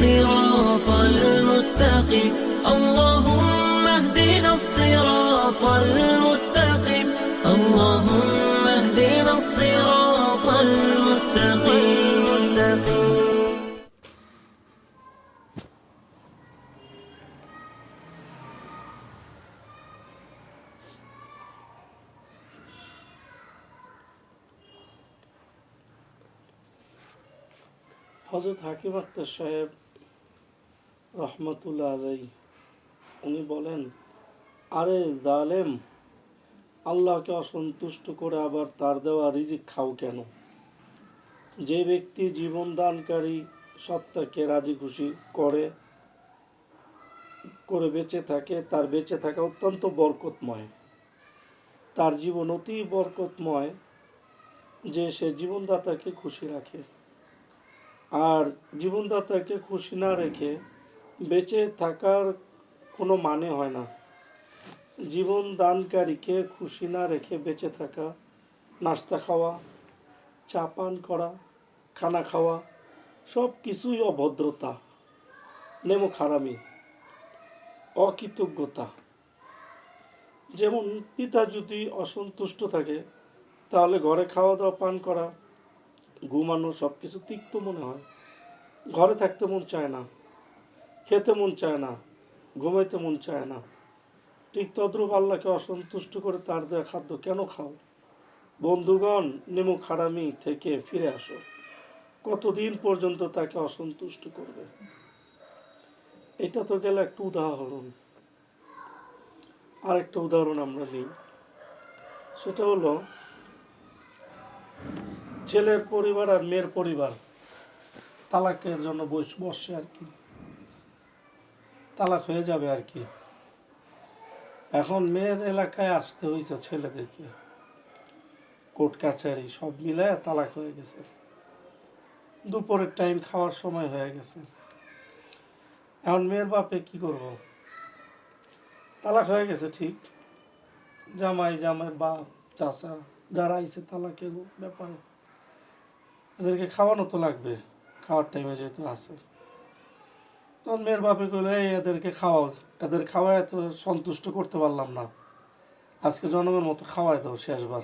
الصراط المستقيم اللهم اهدنا الصراط المستقيم اللهم اهدنا الصراط المستقيم হজরত হাকিম আক্তার সাহেব রহমতুল্লাহ আলাই উনি বলেন, আরে জালেম, আল্লাহকে অসন্তুষ্ট করে আবার তার দেওয়া রিজিক খাও কেন? যে ব্যক্তি জীবন দানকারী সত্তাকে রাজি খুশি করে করে বেঁচে থাকে, তার বেঁচে থাকা অত্যন্ত বরকতময়। তার জীবন অতি বরকতময় যে সে জীবনদাতাকে খুশি রাখে। আর জীবনদাতাকে খুশি না রেখে বেঁচে থাকার কোনো মানে হয় না। জীবন দানকারীকে খুশি না রেখে বেঁচে থাকা, নাস্তা খাওয়া, চা পান করা, খানা খাওয়া, সব কিছুই অভদ্রতা, নেমো খারামি, অকৃতজ্ঞতা। যেমন পিতা যদি অসন্তুষ্ট থাকে, তাহলে ঘরে খাওয়া দাওয়া পান করা, ঘুমানো সব কিছু তিক্ত মনে হয়। ঘরে থাকতে মন চায় না। খেতে মন চায় না, ঘুমাইতে মন চায় না। ঠিক তদ্রুপ আল্লাহকে অসন্তুষ্ট করে তার দেওয়া খাদ্য কেন খাও? বন্ধুগণ, নিমু খারামি থেকে ফিরে আসো। কতদিন পর্যন্ত তাকে অসন্তুষ্ট করবে? এটা তো গেল একটা উদাহরণ। আরেকটা উদাহরণ আমরা নিই। সেটা হলো, ছেলের পরিবার আর মেয়ের পরিবার তালাকের জন্য বস- আর কি। তালাক হয়ে যাবে আর কি। এখন মেয়ের এলাকায় আসতে হয়েছে ছেলেদেরকে। কোর্ট কাছারি সব মিলায় তালাক হয়ে গেছে। দুপুরের টাইম খাওয়ার সময় হয়ে গেছে। এখন মেয়ের বাপে কি করব? তালাক হয়ে গেছে ঠিক। জামাই জামাই বাপ, চাচা, যারা আইছে তালাকের ব্যাপারে। এদেরকে খাওয়ানো তো লাগবে। খাওয়ার টাইমে যেহেতু আছে। তখন মেয়ের বাপে কইলো, এই এদেরকে খাওয়াও, এদের খাওয়ায় তো সন্তুষ্ট করতে পারলাম না। আজকে জনগণের মতো খাওয়াই দাও শেষবার।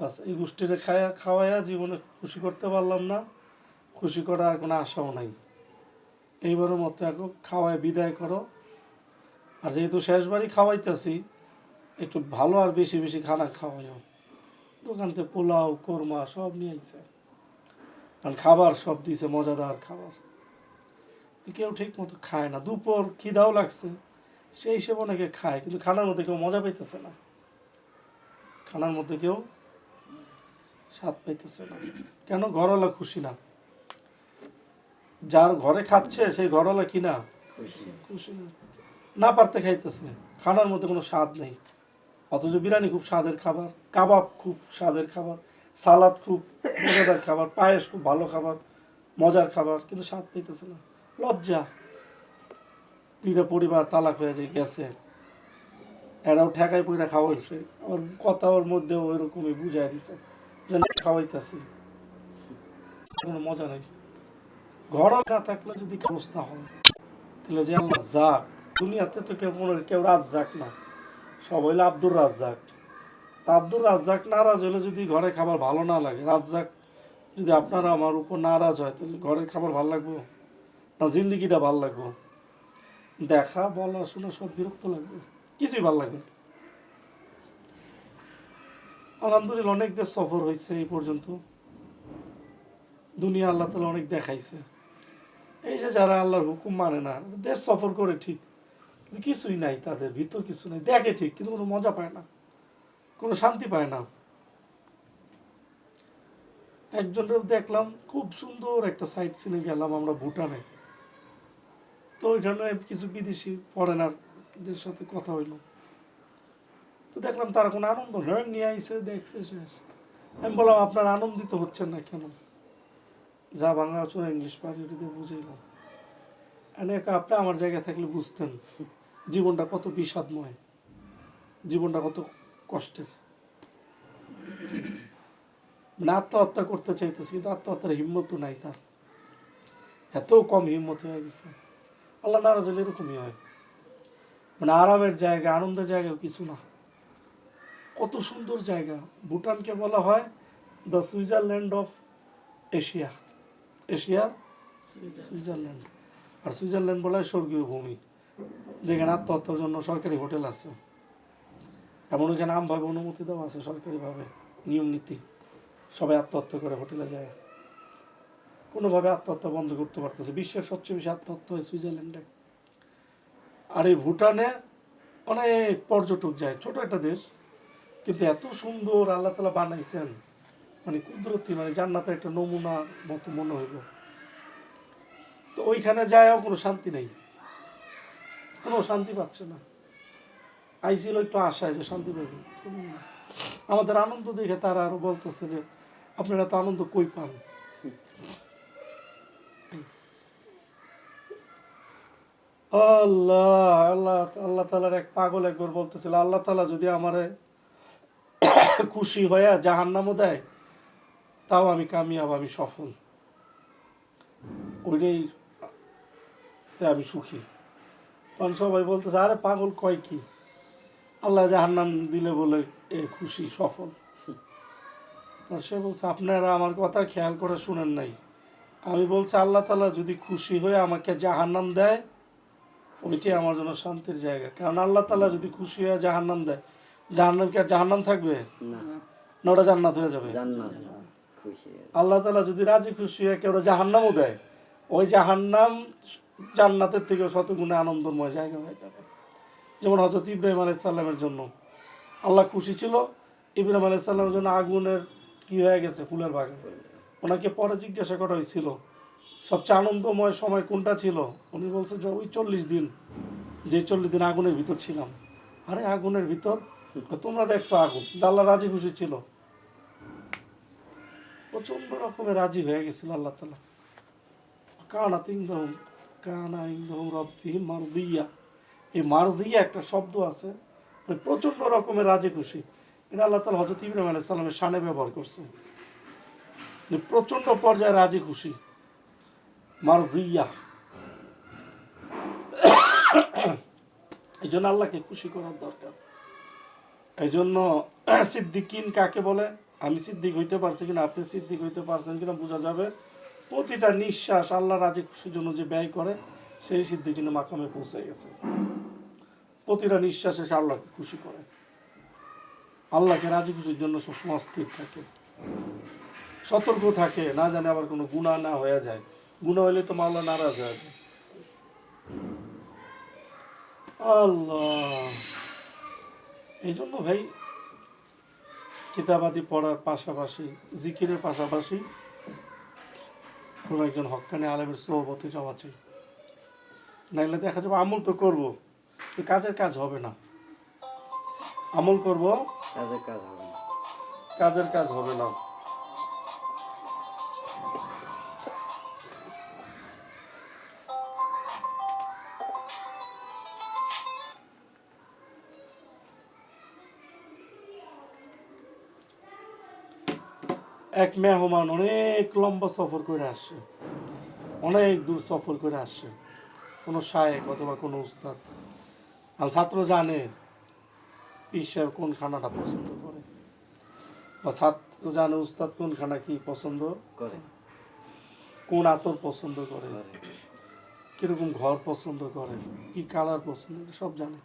বাস, এই গোষ্ঠীরে খায়া খাওয়াইয়া জীবনে খুশি করতে পারলাম না। খুশি করার কোনো আশাও নাই। এইবারের মতো এখন খাওয়ায় বিদায় করো। আর যেহেতু শেষবারই খাওয়াইতেছি, একটু ভালো আর বেশি বেশি খানা খাওয়াইও। দোকান থেকে পোলাও, কোরমা সব নিয়ে আইছে। আর খাবার সব দিছে, মজাদার খাবার। কেউ ঠিক মতো খায় না। দুপুর খিদাও লাগছে সেই হিসেবে অনেকে খায় কিন্তু খানার মধ্যে কেউ মজা পাইতেছে না। খানার মধ্যে কেউ স্বাদ পাইতেছে না। কেন? ঘরওয়ালা খুশি না। যার ঘরে খাচ্ছে সেই ঘরওয়ালা কি না? খুশি। না। না পারতে খাইতেছে। খানার মধ্যে কোনো স্বাদ নেই। অথচ বিরিয়ানি খুব স্বাদের খাবার কাবাব খুব স্বাদের খাবার সালাদ খুব মজাদার খাবার পায়েস খুব ভালো খাবার মজার খাবার কিন্তু স্বাদ পেতেছে না। লজ্জা। দুইটা পরিবার তালাক হয়ে যায় গেছে। এরাও ঠেকাই পইরা খাওয়াইছে। ওর কথা ওর মধ্যেও ওইরকমই বুঝাই দিছে যে না, খাওয়াইতেছি। কোনো মজা নেই। ঘর না থাকলে যদি অবস্থা হয় তাহলে যে আল্লাহ যাক। দুনিয়াতে তো কেউ মনে কেউ রাজ যাক না। সব হইলে আব্দুর রাজ্জাক। তা আব্দুর রাজ্জাক নারাজ হলে যদি ঘরে খাবার ভালো না লাগে রাজ্জাক যদি আপনারা আমার উপর নারাজ হয় তাহলে ঘরের খাবার ভালো লাগবে? না জিন্দগিটা ভালো লাগবে। দেখা, বলা, শোনা, সব বিরক্ত লাগবে। কিছুই ভালো লাগবে আলহামদুলিল্লাহ অনেক দেশ সফর হয়েছে এই পর্যন্ত। দুনিয়া আল্লাহ তালা অনেক দেখাইছে। এই যে যারা আল্লাহর হুকুম মানে না, দেশ সফর করে ঠিক কিছুই নাই তাদের, ভিতর কিছু নাই। দেখে ঠিক, কিন্তু কোনো মজা পায় না, কোনো শান্তি পায় না। একজনের দেখলাম, খুব সুন্দর একটা সাইট সিনে গেলাম আমরা ভুটানে। তো ওইখানে কিছু বিদেশি ফরেনারদের সাথে কথা হইল। তো দেখলাম তারা কোনো আনন্দ নয় নিয়ে আইসে দেখছে, শেষ। আমি বললাম, আপনার আনন্দিত হচ্ছেন না কেন? যা বাংলা চোরা ইংলিশ পারি ওটা দিয়ে বুঝাইলাম। অনেক আপনি আমার জায়গায় থাকলে বুঝতেন। জীবনটা কত বিষাদময়। জীবনটা কত কষ্টের। মানে আত্মহত্যা করতে চাইতেছি, কিন্তু আত্মহত্যার হিম্মতও নাই তার। এত কম হিম্মত হয়ে গেছে। আল্লাহ নারাজ হলে এরকমই হয়। মানে আরামের জায়গা, আনন্দের জায়গাও কিছু না। কত সুন্দর জায়গা। ভুটানকে বলা হয় দ্য সুইজারল্যান্ড অফ এশিয়া এশিয়ার সুইজারল্যান্ড। আর সুইজারল্যান্ড বলা হয় স্বর্গীয় ভূমি। যেখানে আত্মহত্যার জন্য সরকারি হোটেল আছে। এমন ওইখানে আমভাবে অনুমতি দেওয়া আছে সরকারিভাবে। নিয়ম নীতি। সবাই আত্মহত্যা করে হোটেলে যায়। কোনোভাবে আত্মহত্যা বন্ধ করতে পারতেছে। বিশ্বের সবচেয়ে বেশি আত্মহত্যা হয় সুইজারল্যান্ডে। আর এই ভুটানে অনেক পর্যটক যায়। ছোট একটা দেশ, কিন্তু এত সুন্দর আল্লাহ তালা বানাইছেন। মানে কুদরতি মানে জান্নাতের একটা নমুনা মতো মনে হইল। তো ওইখানে যায়ও কোনো শান্তি নেই। কোনো শান্তি পাচ্ছে না। আইছিল একটু আশায় যে শান্তি পাবে। আমাদের আনন্দ দেখে তারা আরও বলতেছে যে, আপনারা তো আনন্দ কই পান? আল্লাহ আল্লাহ আল্লাহ তালার এক পাগল একবার বলতেছিল, আল্লাহ তালা যদি আমারে খুশি হয়ে জাহান নামও দেয়, তাও আমি কামিয়াব, আমি সফল। ওইটাই আমি সুখী। তখন সবাই বলতেছে, আরে পাগল কয় কি? আল্লাহ জাহান্নাম দিলে বলে এ খুশি, সফল। তখন সে বলছে, আপনারা আমার কথা খেয়াল করে শুনেন নাই। আমি বলছি, আল্লাহ তালা যদি খুশি হয়ে আমাকে জাহান্নাম দেয় ওইটাই আমার জন্য শান্তির জায়গা। কারণ আল্লাহ তালা যদি খুশি হয়ে জাহান্নাম দেয় জাহান্নাম কি আর জাহান্নাম থাকবে? না। ওটা জান্নাত হয়ে যাবে। আল্লাহ তালা যদি রাজি খুশি হয়ে কেউ জাহান্নামও দেয় ওই জাহান্নাম জান্নাতের থেকে শতগুণে আনন্দময় জায়গা হয়ে যাবে। যেমন হজরত ইব্রাহিম আলাইসাল্লামের জন্য। আল্লাহ খুশি ছিল ইব্রাহিম আলাইসাল্লামের জন্য আগুনের কি হয়ে গেছে? ফুলের বাগান। ওনাকে পরে জিজ্ঞাসা করা হয়েছিল সবচেয়ে আনন্দময় সময় কোনটা ছিল? উনি বলছে যে ওই চল্লিশ দিন, যে চল্লিশ দিন আগুনের ভিতর ছিলাম। আরে আগুনের ভিতর? তোমরা দেখছ আগুন আল্লাহ রাজি খুশি ছিল। প্রচণ্ড রকমের রাজি হয়ে গেছিল আল্লাহ তালা কানা তিংদহম কানা ইংদহম রব্বি মারদিয়া। এই মারদিয়া একটা শব্দ আছে মানে প্রচণ্ড রকমের রাজি খুশি। এটা আল্লাহ তালা হজরত ইব্রাহিম আলাইহিস সালামের শানে ব্যবহার করছে। মানে প্রচণ্ড পর্যায়ে রাজি খুশি। মারদিয়া এই জন্য আল্লাহকে খুশি করার দরকার। এই জন্য সিদ্দিকিন কাকে বলে? আমি সিদ্দিক হইতে পারছি কিনা, আপনি সিদ্দিক হইতে পারছেন কিনা বোঝা যাবে। প্রতিটা নিঃশ্বাস আল্লাহ রাজি খুশির জন্য যে ব্যয় করে, সেই সিদ্দিকিনে মাকামে পৌঁছে গেছে। প্রতিটা নিঃশ্বাসে সে আল্লাহকে খুশি করে। আল্লাহকে রাজি খুশির জন্য সবসময় অস্থির থাকে। সতর্ক থাকে, না জানে আবার কোনো গুণা না হয়ে যায়। গুণা হইলে তো মাল্লা নারাজ হয়ে। আল্লাহ। এই জন্য ভাই কিতাবাদি পড়ার পাশাপাশি জিকিরের পাশাপাশি কোনো একজন হক্কানি আলেমের সহবতে যাওয়া চাই। নাইলে দেখা যাবে আমল তো করব কাজের কাজ হবে না। আমল করব কাজের কাজ হবে না। কাজের কাজ হবে না। এক মেহমান অনেক লম্বা সফর করে আসছে অনেক দূর সফর করে আসছে কোনো শায়েক অথবা কোনো উস্তাদ। আর ছাত্র জানে ঈশ্বর কোন খানাটা পছন্দ করে। বা ছাত্র জানে উস্তাদ কোন খানা কি পছন্দ করে। কোন আতর পছন্দ করে। করে। কীরকম ঘর পছন্দ করে। কি কালার পছন্দ করে সব জানে।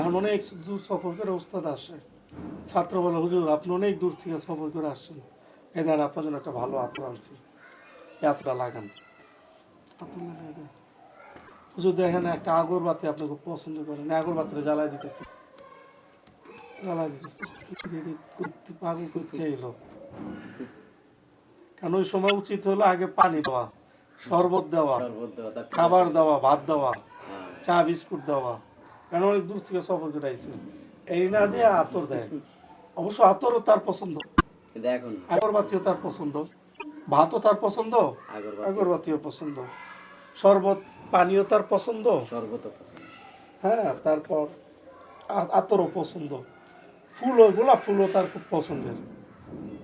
এখন অনেক দূর সফর করে উস্তাদ আসে। ছাত্র বলে হুজুর আপনি অনেক দূর থেকে সফর করে আসছেন। এই দেন আপনার জন্য একটা ভালো আতর আনছি। এই আতরটা লাগান। হুজুর দেখেন একটা আগরবাতি আপনি খুব পছন্দ করেন। আগরবাতিটা জ্বালাই দিতেছি। জ্বালাই দিতেছি। করতে পাগল করতে এলো। কারণ ওই সময় উচিত হলো আগে পানি দেওয়া শরবত দেওয়া খাবার দেওয়া ভাত দেওয়া হ্যাঁ। চা বিস্কুট দেওয়া। কারণ অনেক দূর থেকে সফর করে আইছে এই না দিয়ে আতর দেয়। অবশ্য আতরও তার পছন্দ। এখন আগরবাতিও তার পছন্দ। ভাতও তার পছন্দ। আগরবাতি। আগরবাতিও পছন্দ। শরবত পানিও তার পছন্দ। শরবত পছন্দ। হ্যাঁ তারপর আতরও পছন্দ। ফুলও গোলাপ ফুলও তার খুব পছন্দের।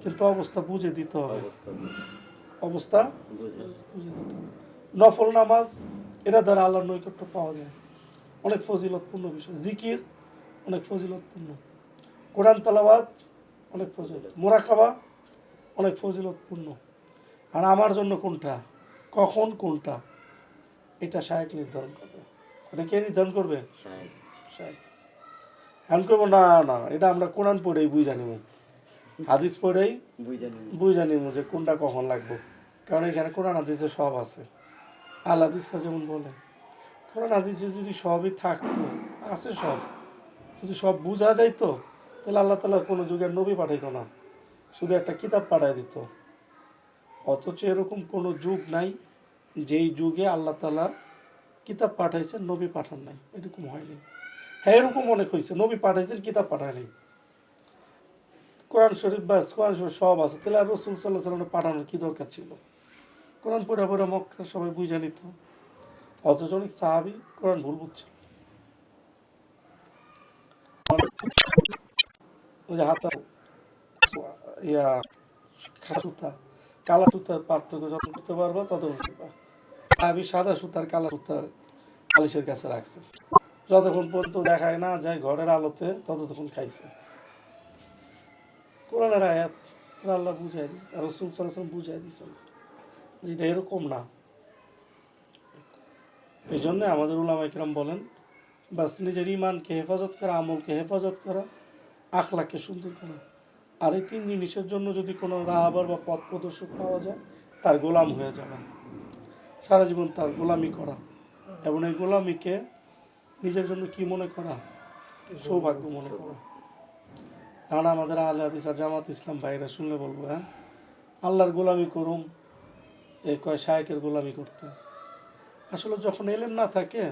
কিন্তু অবস্থা বুঝে দিতে হবে। অবস্থা। নফল নামাজ এটা দ্বারা আল্লাহর নৈকট্য পাওয়া যায়। অনেক ফজিলতপূর্ণ বিষয়। জিকির অনেক ফজিলতপূর্ণ কোরআন তালাবাদ অনেক ফজিলত। মোরাকাবা অনেক ফজিলতপূর্ণ আর আমার জন্য কোনটা? কখন কোনটা? এটা শায়েক নির্ধারণ করবে। এটা কে নির্ধারণ করবে? শায়েক করব না না এটা আমরা কোরআন পড়েই বুঝা নিব। হাদিস পড়েই বুঝে নিব। যে কোনটা কখন লাগবে। কারণ এখানে কোরআন হাদিসে সব আছে। আল হাদিসরা যেমন বলে কোরআন হাদিসে যদি সবই থাকতো আছে সব। যদি সব বোঝা যাইতো, তাহলে আল্লাহ তালা কোনো যুগের নবী পাঠাইতো না। শুধু একটা কিতাব পাঠাই দিত। অথচ এরকম কোনো যুগ নাই, যেই যুগে আল্লাহ তালা কিতাব পাঠাইছেন, নবী পাঠান নাই। এরকম হয়নি। হ্যাঁ এরকম অনেক হয়েছে নবী পাঠাইছেন, কিতাব পাঠায় নাই। কোরআন শরীফ বাস, কোরআন শরীফ সব আছে। তাহলে আর রসুল সাল্লাহ সাল্লামের পাঠানোর কী দরকার ছিল? কোরআন পড়ে পড়ে মক্কা সবাই বুঝে নিত। অথচ অনেক সাহাবি কোরআন ভুল বুঝছিল ওই ইয়া সুতা কালা সুতার পার্থক্য ততক্ষণ শিখবা সাহাবি সাদা সুতার কালা সুতার কাছে রাখছে যতক্ষণ পর্যন্ত দেখায় না যায় ঘরের আলোতে ততক্ষণ খাইছে কোরআনের আয়াত আল্লাহ বুঝাই দিচ্ছে রসুল সাল্লাম বুঝাই দিচ্ছেন যে এটা এরকম না এই জন্য আমাদের উলামা ইকরাম বলেন বাস নিজের ইমানকে হেফাজত করা, আমলকে হেফাজত করা আখলাকে সুন্দর করা। আর এই তিন জিনিসের জন্য যদি কোনো রাহাবার বা পথ প্রদর্শক পাওয়া যায়, তার গোলাম হয়ে যাবে। সারা জীবন তার গোলামি করা এবং এই গোলামিকে নিজের জন্য কি মনে করা? সৌভাগ্য মনে করা। আর আমাদের আলে হাদিস আর জামাত ইসলাম ভাইরা শুনলে বলব হ্যাঁ? আল্লাহর গোলামি করুম এ কয় শায়কের গোলামি করতে। আসলে যখন এলেম না থাকে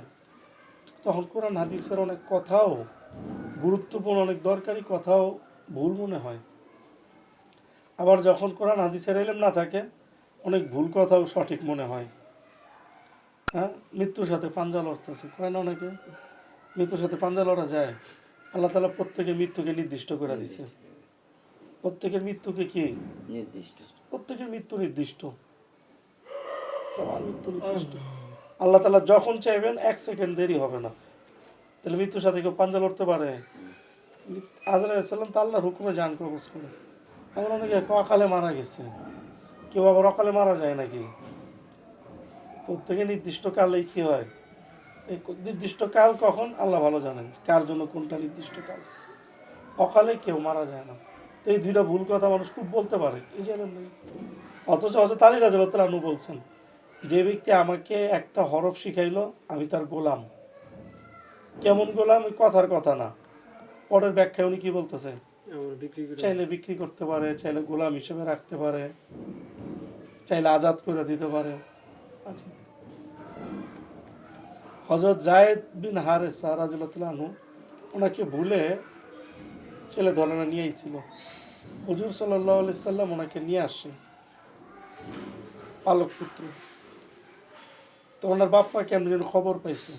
তখন কোরআন হাদিসের অনেক কথাও গুরুত্বপূর্ণ অনেক দরকারি কথাও ভুল মনে হয়। আবার যখন কোরআন হাদিসের এলেম না থাকে অনেক ভুল কথাও সঠিক মনে হয়। হ্যাঁ মৃত্যুর সাথে পাঞ্জা লড়তেছে। কয় না অনেকে? মৃত্যুর সাথে পাঞ্জা লড়া যায়। আল্লাহ তালা প্রত্যেকের মৃত্যুকে নির্দিষ্ট করে দিছে। প্রত্যেকের মৃত্যুকে কি? নির্দিষ্ট। প্রত্যেকের মৃত্যু নির্দিষ্ট। সবার মৃত্যু নির্দিষ্ট। আল্লাহ তালা যখন চাইবেন এক সেকেন্ড দেরি হবে না। তাহলে মৃত্যুর সাথে কেউ পাঞ্জা লড়তে পারে। আজরাইসাল্লাম তো আল্লাহর হুকুমে জান কবজ করে। এমন অনেকে অকালে মারা গেছে। কেউ আবার অকালে মারা যায় নাকি? প্রত্যেকে নির্দিষ্ট কালেই কি হয়? এই নির্দিষ্ট কাল কখন? আল্লাহ ভালো জানেন কার জন্য কোনটা নির্দিষ্ট কাল। অকালে কেউ মারা যায় না। তো এই দুইটা ভুল কথা মানুষ খুব বলতে পারে। এই জানেন অথচ হজরত আলী রাজু বলছেন যে ব্যক্তি আমাকে একটা হরফ শিখাইলো আমি তার গোলাম। কেমন গোলাম? কথার কথা না। পরের ব্যাখ্যা উনি কি বলতেছে? চাইলে বিক্রি করতে পারে চাইলে গোলাম হিসেবে রাখতে পারে চাইলে আজাদ করে দিতে পারে। আচ্ছা। হজরত জায়েদ বিন হারেসা রাজু ওনাকে ভুলে ছেলে ধরনা নিয়ে আইছিল। হজুর সাল্লাহ সাল্লাম ওনাকে নিয়ে আসে। পালক পুত্র তো ওনার বাপ মা যেন খবর পাইছে?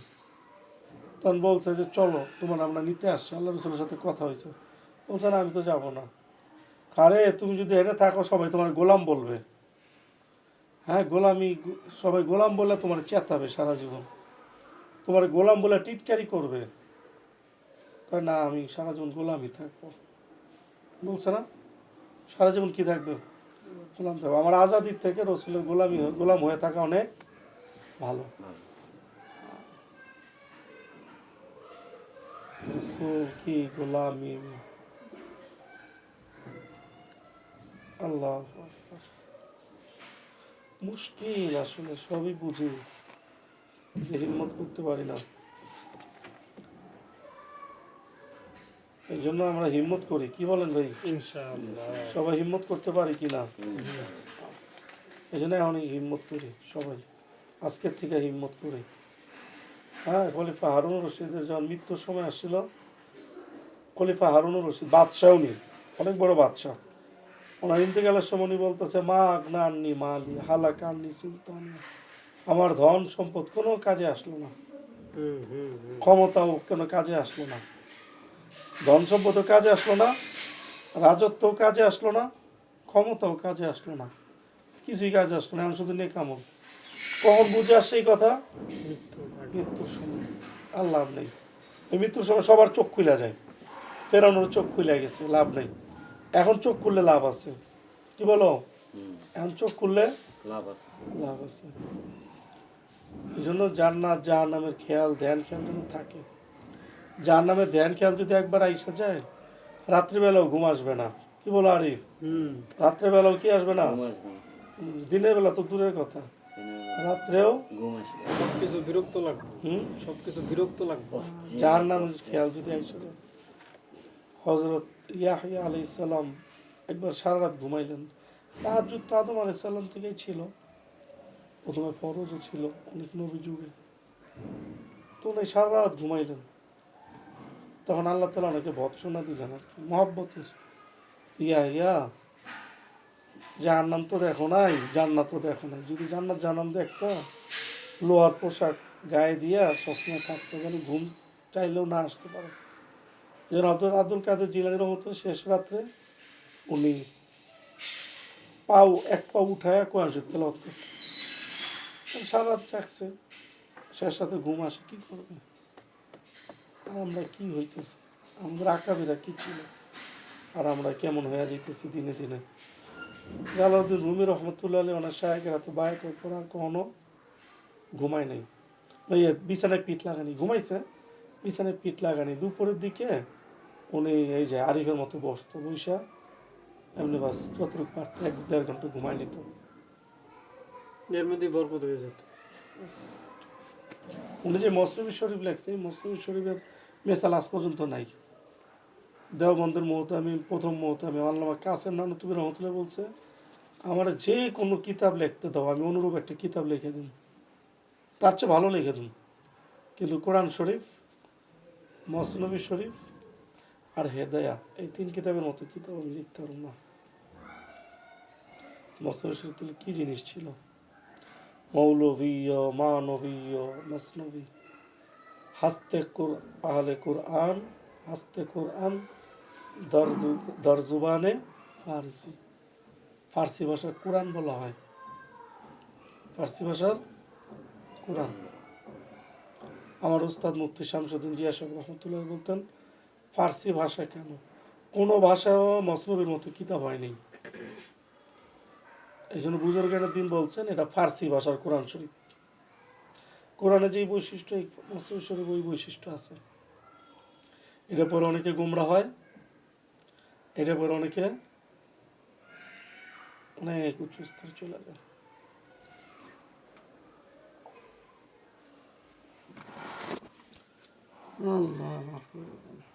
তখন বলছে যে, চলো, তোমার আমরা নিতে আসছি। আল্লাহ রসুলের সাথে কথা হয়েছে। বলছে, না, আমি তো যাব না। আরে, তুমি যদি এনে থাকো, সবাই তোমার গোলাম বলবে। হ্যাঁ গোলামি, সবাই গোলাম বলে তোমার চেতাবে সারা জীবন। তোমার গোলাম বলে টিটকারি করবে। না, আমি সারা জীবন গোলামই থাকব। বলছে, না, সারা জীবন কি থাকবে? গোলাম থাকব। আমার আজাদির থেকে রসুলের গোলামি, গোলাম হয়ে থাকা অনেক ভালো। কি গোলামি? আল্লাহ। মুশকিল আসলে সবই বুঝি। যে হিম্মত করতে পারি না। এই জন্য আমরা হিম্মত করি। কি বলেন ভাই? সবাই হিম্মত করতে পারি কি না? এই জন্য এখন হিম্মত করি সবাই। আজকের থেকে হিম্মত করে। হ্যাঁ খলিফা হারুন রশিদের যখন মৃত্যুর সময় আসছিল খলিফা হারুন রশিদ বাদশাহ উনি অনেক বড় বাদশাহ। ওনার ইন্তেকালের সময় উনি বলতেছে মা আগনা আননি মালি হালাক আননি সুলতান আমার ধন সম্পদ কোনো কাজে আসলো না। ক্ষমতাও কোনো কাজে আসলো না। ধন সম্পদও কাজে আসলো না রাজত্বও কাজে আসলো না ক্ষমতাও কাজে আসলো না। কিছুই কাজে আসলো না এখন শুধু নিয়ে কখন বুঝে আসছে এই কথা? মৃত্যুর সময়। আর লাভ নেই। ওই মৃত্যুর সময় সবার চোখ খুলে যায়। ফেরানোর চোখ খুলে গেছে লাভ নেই। এখন চোখ খুললে লাভ আছে। কি বলো? এখন চোখ খুললে লাভ আছে। লাভ আছে। এই জন্য যার জান্নাত জাহান নামের খেয়াল ধ্যান খেয়াল যেন থাকে। যার নামে ধ্যান খেয়াল যদি একবার আইসা যায় রাত্রিবেলাও ঘুম আসবে না। কি বলো আরিফ? হুম। রাত্রেবেলাও কি আসবে না? না। দিনের বেলা তো দূরের কথা। রাত্রেও ঘুম আসবে সবকিছু বিরক্ত লাগবে। হুম? সবকিছু বিরক্ত লাগবে। যার নাম খেয়াল যদি যায় হজরত ইয়াহিয়া আলি ইসাল্লাম একবার সারা রাত ঘুমাইলেন। তার যুদ্ধ আদম আলি সাল্লাম থেকেই ছিল। প্রথমে ফরজও ছিল অনেক নবী যুগে। তো উনি সারা রাত ঘুমাইলেন। তখন আল্লাহ তালা ওনাকে ভৎসনা দিলেন আর কি। মহব্বতের। ইয়া ইয়া জাহান্নাম তো দেখো নাই, জান্নাত তো দেখো নাই। যদি জান্নাত জানাম দেখতো, লোহার পোশাক গায়ে দিয়া সবসময় থাকতো, যেন ঘুম চাইলেও না আসতে পারে। যেন আব্দুল আব্দুল কাদের জিলানি রহমত শেষ রাত্রে উনি পাও, এক পাও উঠায় কোরআন শরীফ তেলাওয়াত করতেন। সারা রাত শেষ রাতে ঘুম আসে, কি করবে? আর আমরা কি হইতেছে? আমাদের আকাবিরা কি ছিল? আর আমরা কেমন হয়ে যাইতেছি দিনে দিনে? জালাউদ্দিন রুমি রহমতুল্লাহ আলী ওনার সাহেবের হাতে পর আর কখনো ঘুমায় নাই। ওই বিছানায় পিঠ লাগানি ঘুমাইছে বিছানায় পিঠ লাগানি। দুপুরের দিকে উনি এই যে আরিফের মতো বসতো বৈশা এমনি বাস যতটুকু পারত এক দেড় ঘণ্টা ঘুমায় নিত। এর মধ্যে বরকত হয়ে যেত। উনি যে মসরবি শরীফ লেখছে এই মসরবি শরীফের মেসাল আজ পর্যন্ত নাই। দেওবন্দের মুহূর্তে আমি প্রথম মুহূর্তে আমি আল্লামা কাসেম নানু তুমি রহমতুল্লাহ বলছে, আমার যে কোনো কিতাব লিখতে দাও, আমি অনুরূপ একটা কিতাব লিখে দিন তার চেয়ে ভালো লিখে দিন কিন্তু কোরআন শরীফ মসনবী শরীফ আর হেদায়া এই তিন কিতাবের মতো কিতাব আমি লিখতে পারব না। মসনবী শরীফ তাহলে কী জিনিস ছিল? মৌলবীয়, মানবীয়, মসনবী। হাস্তে কুর, আহলে কুরআন, হাস্তে কুরআন দরজুবানে ফার্সি। ফার্সি ভাষার কোরআন বলা হয়। ফার্সি ভাষার কোরআন। আমার উস্তাদ মুফতি শামসুদ্দিন জিয়া সাহেব রহমতুল্লাহ বলতেন, ফার্সি ভাষা কেন? কোনো ভাষাও মসনবীর মতো কিতাব হয়নি এই জন্য বুজুর্গের দিন বলছেন, এটা ফার্সি ভাষার কোরআন শরীফ। কোরআনে যেই বৈশিষ্ট্য, এই মুসলিম শরীফ ওই বৈশিষ্ট্য আছে। এটা পরে অনেকে গুমরা হয়। এটা পরে অনেকে অনেক উচ্চ স্তরে চলে যায় Allah Allah.